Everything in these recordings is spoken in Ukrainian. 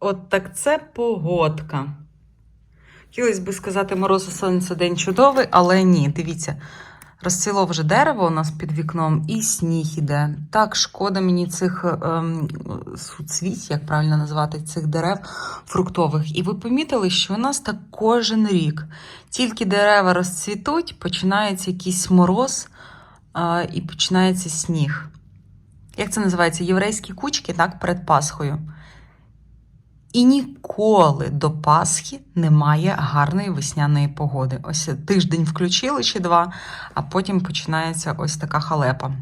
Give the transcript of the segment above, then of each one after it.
От так це погодка. Хотілося б сказати, морозу сонце день чудовий, але ні, дивіться. Розцвіло вже дерево у нас під вікном, і сніг іде. Так, шкода мені цих ем, суцвіть, як правильно назвати, цих дерев фруктових. І ви помітили, що у нас так кожен рік. Тільки дерева розцвітуть, починається якийсь мороз а, і починається сніг. Як це називається? Єврейські кучки, так, перед Пасхою. І ніколи до Пасхи немає гарної весняної погоди. Ось тиждень включили чи два, а потім починається ось така халепа.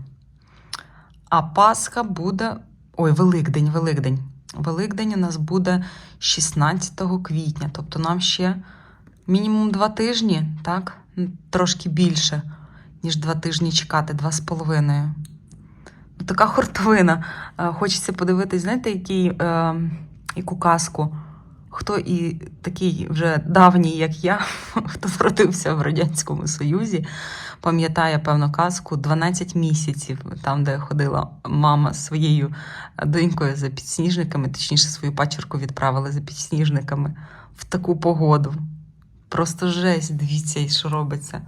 А Пасха буде. Ой, Великдень, Великдень. Великдень у нас буде 16 квітня, тобто нам ще мінімум два тижні, так? Трошки більше, ніж два тижні чекати, два з половиною. Ну, така хуртовина. Е, Хочеться подивитись, знаєте, який. Е, яку казку. Хто і такий вже давній, як я, хто народився в Радянському Союзі, пам'ятає певну казку 12 місяців, там, де ходила мама з своєю донькою за підсніжниками, точніше, свою пачерку відправили за підсніжниками в таку погоду. Просто жесть, дивіться, що робиться.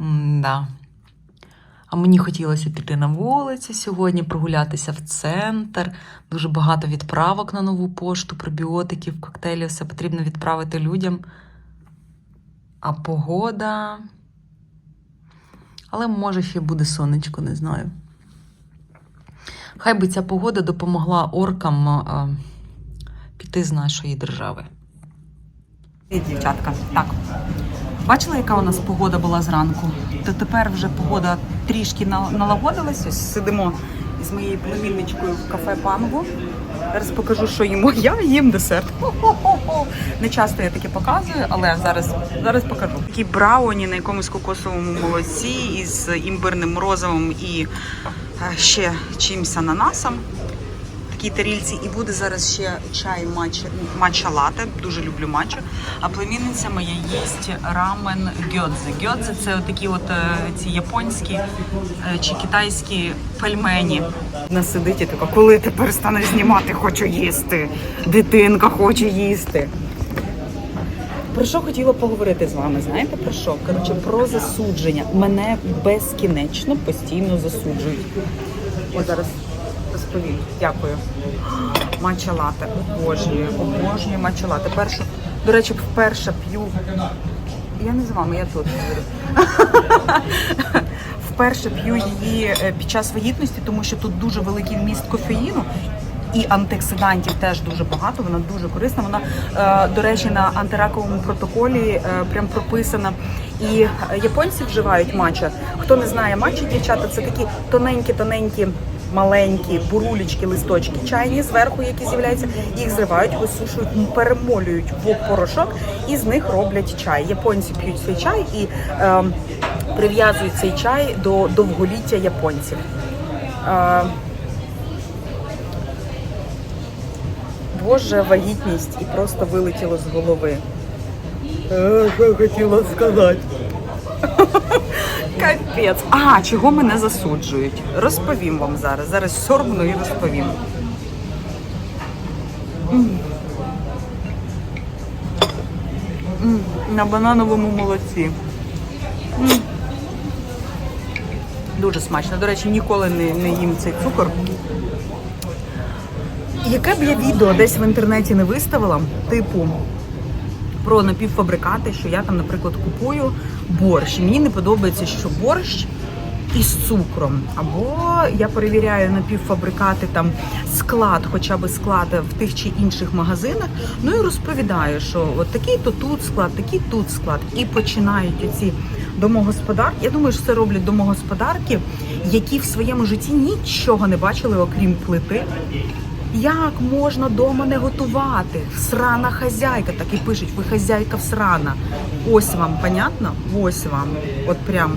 М-да. А мені хотілося піти на вулицю сьогодні, прогулятися в центр. Дуже багато відправок на нову пошту, пробіотиків, коктейлів. Все потрібно відправити людям. А погода. Але може ще буде сонечко, не знаю. Хай би ця погода допомогла оркам а, піти з нашої держави. Дівчатка, так. Бачила, яка у нас погода була зранку? То тепер вже погода трішки на- налагодилась. Ось сидимо з моєю племінничкою в кафе Пангу. Зараз покажу, що їмо. Я їм десерт. Хо-хо-хо-хо. Не часто я таке показую, але зараз, зараз покажу. Такі брауні на якомусь кокосовому молоці із імбирним морозивом і е, ще чимось ананасом. Такій тарільці і буде зараз ще чай матча, лате. Дуже люблю матчу. А племінниця моя їсть рамен гьодзе. Гьодзе це такі от е, ці японські е, чи китайські пельмені. Вона сидить і така, коли ти перестанеш знімати, хочу їсти. Дитинка хоче їсти. Про що хотіла поговорити з вами? Знаєте про що? Коротше, про засудження. Мене безкінечно постійно засуджують. Я зараз розповім. Дякую. Матча. Обожнюю, обожнюю матча лате. До речі, вперше п'ю. Я не з вами, я тут. Вперше п'ю її е, під час вагітності, тому що тут дуже великий вміст кофеїну. І антиоксидантів теж дуже багато. Вона дуже корисна. Вона, е, до речі, на антираковому протоколі е, прям прописана. І японці вживають матча. Хто не знає матча, дівчата, це такі тоненькі-тоненькі. Маленькі бурулечки, листочки чайні зверху, які з'являються, їх зривають, висушують, перемолюють в порошок і з них роблять чай. Японці п'ють цей чай і е, прив'язують цей чай до довголіття японців. Е, Боже, вагітність і просто вилетіло з голови. Е, Що хотіла сказати? Капець. А, чого мене засуджують? Розповім вам зараз. Зараз сорбну і розповім. На банановому молоці. Дуже смачно. До речі, ніколи не, не їм цей цукор. Яке б я відео десь в інтернеті не виставила, типу про напівфабрикати, що я там, наприклад, купую борщ. Мені не подобається, що борщ із цукром. Або я перевіряю напівфабрикати там склад, хоча б склад в тих чи інших магазинах. Ну і розповідаю, що от такий то тут склад, такий тут склад. І починають оці домогосподарки. Я думаю, що це роблять домогосподарки, які в своєму житті нічого не бачили, окрім плити. Як можна дома не готувати? Всрана хазяйка, так і пишуть, ви хазяйка всрана. Ось вам, понятно? Ось вам. От прям.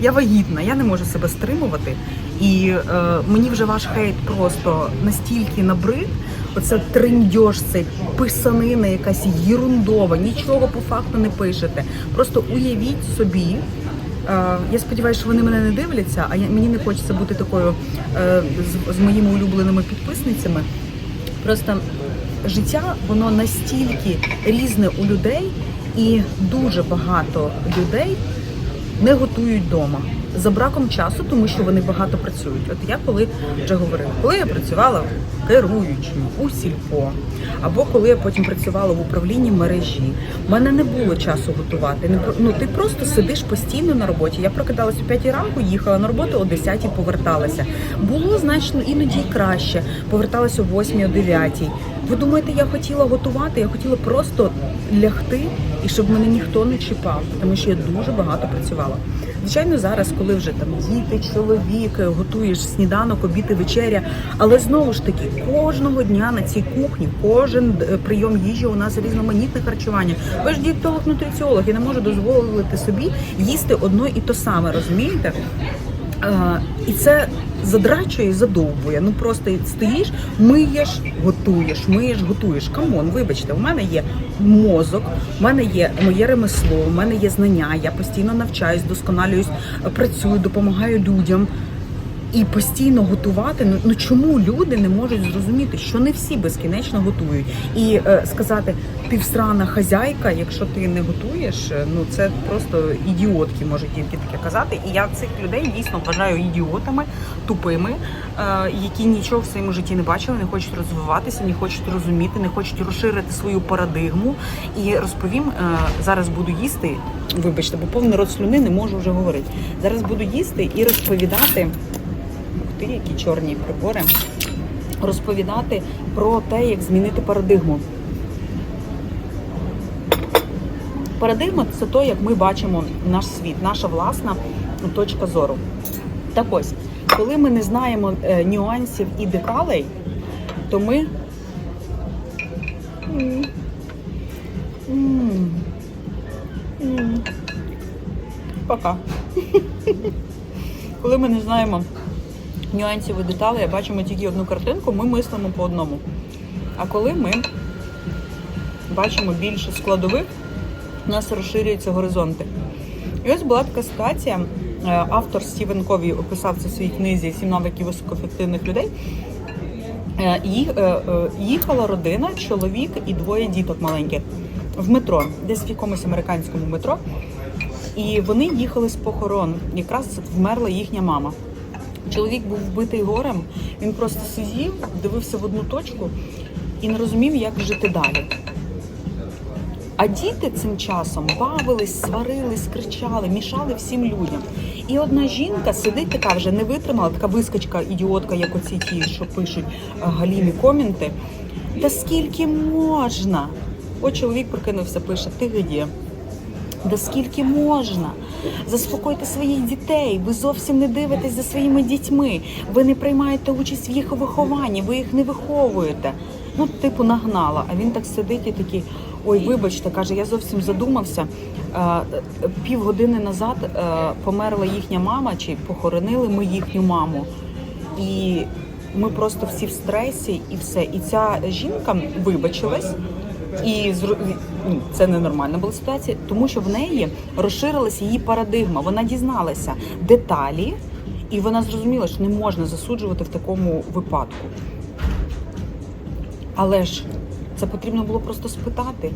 Я вагітна, я не можу себе стримувати. І е, мені вже ваш хейт просто настільки набрид. Оце триндьош, цей писанина якась єрундова, нічого по факту не пишете. Просто уявіть собі, Я сподіваюся, що вони мене не дивляться, а мені не хочеться бути такою е, з моїми улюбленими підписницями. Просто життя воно настільки різне у людей, і дуже багато людей не готують вдома. За браком часу, тому що вони багато працюють. От я коли вже говорила, коли я працювала керуючим у сільпо, або коли я потім працювала в управлінні мережі, в мене не було часу готувати. Ну ти просто сидиш постійно на роботі. Я прокидалась о 5 ранку, їхала на роботу о 10 поверталася. Було значно іноді й краще. Поверталася о 8 о 9 Ви думаєте, я хотіла готувати? Я хотіла просто лягти і щоб мене ніхто не чіпав, тому що я дуже багато працювала. Звичайно, зараз, коли вже там діти, чоловік, готуєш сніданок, обід і вечеря, але знову ж таки, кожного дня на цій кухні, кожен е, прийом їжі у нас різноманітне харчування. Ви ж дієтолог нутриціолог і не можу дозволити собі їсти одно і то саме, розумієте? І це задрачує і задовбує. Ну просто стоїш, миєш, готуєш, миєш, готуєш. Камон, вибачте, у мене є мозок, у мене є моє ремесло, у мене є знання. Я постійно навчаюсь, досконалююсь, працюю, допомагаю людям. І постійно готувати. Ну, ну чому люди не можуть зрозуміти, що не всі безкінечно готують, і е, сказати ти всрана хазяйка, якщо ти не готуєш, е, ну це просто ідіотки можуть тільки таке казати. І я цих людей дійсно вважаю ідіотами, тупими, е, які нічого в своєму житті не бачили, не хочуть розвиватися, не хочуть розуміти, не хочуть розширити свою парадигму. І розповім е, зараз буду їсти. Вибачте, бо повний рот слюни не можу вже говорити. Зараз буду їсти і розповідати. Ти, які чорні прибори. Розповідати про те, як змінити парадигму. Парадигма це то, як ми бачимо наш світ, наша власна точка зору. Так ось, коли ми не знаємо е, нюансів і деталей, то ми. Пока. Коли ми не знаємо нюансів і деталей, бачимо тільки одну картинку, ми мислимо по одному. А коли ми бачимо більше складових, у нас розширюються горизонти. І ось була така ситуація. Е, Автор Стівен Кові описав це в своїй книзі Сім навиків високоефективних людей. Е, е, Їхала родина, чоловік і двоє діток маленьких в метро, десь в якомусь американському метро. І вони їхали з похорон. Якраз вмерла їхня мама. Чоловік був вбитий горем, він просто сидів, дивився в одну точку і не розумів, як жити далі. А діти цим часом бавились, сварились, кричали, мішали всім людям. І одна жінка сидить така вже не витримала, така вискочка, ідіотка, як оці ті, що пишуть е, галімі коменти. Та скільки можна? От чоловік прокинувся, пише, ти где? Да скільки можна? Заспокойте своїх дітей. Ви зовсім не дивитесь за своїми дітьми. Ви не приймаєте участь в їх вихованні, ви їх не виховуєте. Ну, типу, нагнала. А він так сидить і такий: ой, вибачте, каже, я зовсім задумався. Півгодини назад померла їхня мама, чи похоронили ми їхню маму. І ми просто всі в стресі, і все. І ця жінка вибачилась. І ну, це ненормальна була ситуація, тому що в неї розширилася її парадигма. Вона дізналася деталі, і вона зрозуміла, що не можна засуджувати в такому випадку. Але ж це потрібно було просто спитати.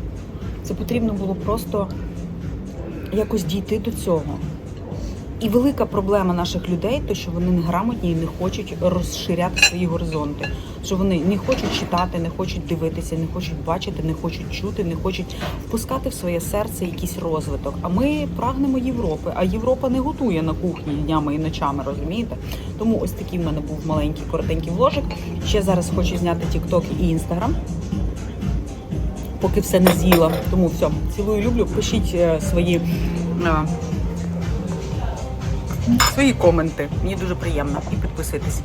Це потрібно було просто якось дійти до цього. І велика проблема наших людей, то що вони неграмотні і не хочуть розширяти свої горизонти. Що вони не хочуть читати, не хочуть дивитися, не хочуть бачити, не хочуть чути, не хочуть впускати в своє серце якийсь розвиток. А ми прагнемо Європи. А Європа не готує на кухні днями і ночами, розумієте? Тому ось такий в мене був маленький коротенький вложик. Ще зараз хочу зняти TikTok і Instagram. Поки все не з'їла. Тому все, цілую, люблю. Пишіть е, свої. Свої коменти. Мені дуже приємно. І підписуйтесь.